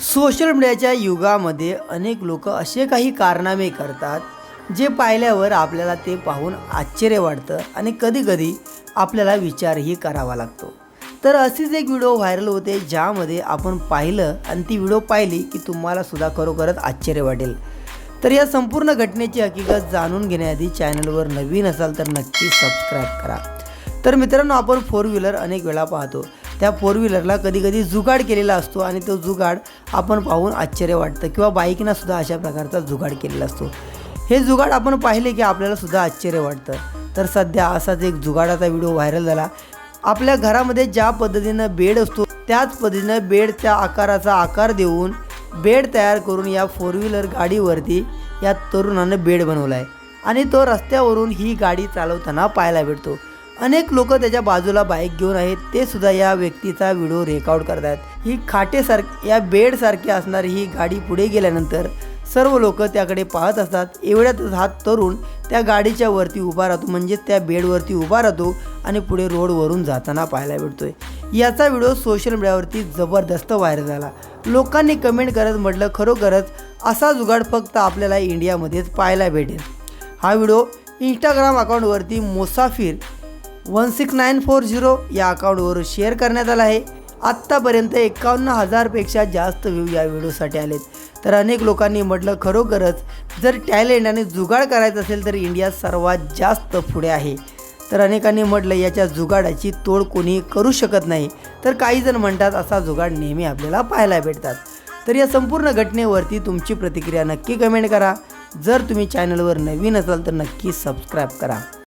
Social मीडियाच्या युगामध्ये अनेक लोक असे काही कारनामे करतात जे पाहिल्यावर आपल्याला ते पाहून आश्चर्य वाटतं आणि कधीकधी आपल्याला विचारही करावा लागतो. तर असेच एक व्हिडिओ व्हायरल होते ज्यामध्ये आपण पाहिलं आणि ती व्हिडिओ पाहिली की तुम्हाला सुद्धा खरोखरच आश्चर्य वाटेल. तर या संपूर्ण घटनेची हकीकत जाणून घेण्याआधी चॅनलवर नवीन असाल तर नक्की सबस्क्राईब करा. तर मित्रांनो आपण फोर व्हीलर अनेक वेळा पाहतो. त्या फोर व्हीलरला कधी कधी जुगाड केलेला असतो आणि तो जुगाड आपण पाहून आश्चर्य वाटतं किंवा बाईकना सुद्धा अशा प्रकारचा जुगाड केलेला असतो. हे जुगाड आपण पाहिले की आपल्याला सुद्धा आश्चर्य वाटतं. तर सध्या असाच एक जुगाडाचा व्हिडिओ व्हायरल झाला. आपल्या घरामध्ये ज्या पद्धतीनं बेड असतो त्याच पद्धतीनं बेडच्या आकाराचा आकार देऊन बेड तयार करून या फोर व्हीलर गाडीवरती या तरुणानं बेड बनवला आहे आणि तो रस्त्यावरून ही गाडी चालवताना पाहायला भेटतो. अनेक लोक त्याच्या बाजूला बाईक घेऊन आहेत. ते सुद्धा या व्यक्तीचा व्हिडिओ रेकॉर्ड करतात ही खाटेसारखी या बेडसारखी असणारी ही गाडी पुढे गेल्यानंतर सर्व लोक त्याकडे पाहत असतात. एवढ्यातच हा तरुण त्या गाडीच्या वरती उभा राहतो. म्हणजेच त्या बेडवरती उभा राहतो आणि पुढे रोडवरून जाताना पाहायला भेटतोय. याचा व्हिडिओ सोशल मीडियावरती जबरदस्त व्हायरल झाला. लोकांनी कमेंट करत म्हटलं खरोखरच असा जुगाड फक्त आपल्याला इंडियामध्येच पाहायला भेटेल. हा video Instagram अकाउंटवरती Mosafir one six nine four zero या अकाउंटवर शेअर करण्यात आला आहे. आत्तापर्यंत एकावन्न हजारपेक्षा जास्त व्ह्यू या व्हिडिओसाठी आलेत. तर अनेक लोकांनी म्हटलं खरोखरच जर टॅलेंट आणि जुगाड करायचं असेल तर इंडिया सर्वात जास्त पुढे आहे. तर अनेकांनी म्हटलं याच्या जुगाडाची तोड कोणी करू शकत नाही. तर काही जण म्हणतात असा जुगाड नेहमी आपल्याला पाहायला भेटतात. तर या संपूर्ण घटनेवरती तुमची प्रतिक्रिया नक्की कमेंट करा. जर तुम्ही चॅनलवर नवीन असाल तर नक्की सबस्क्राईब करा.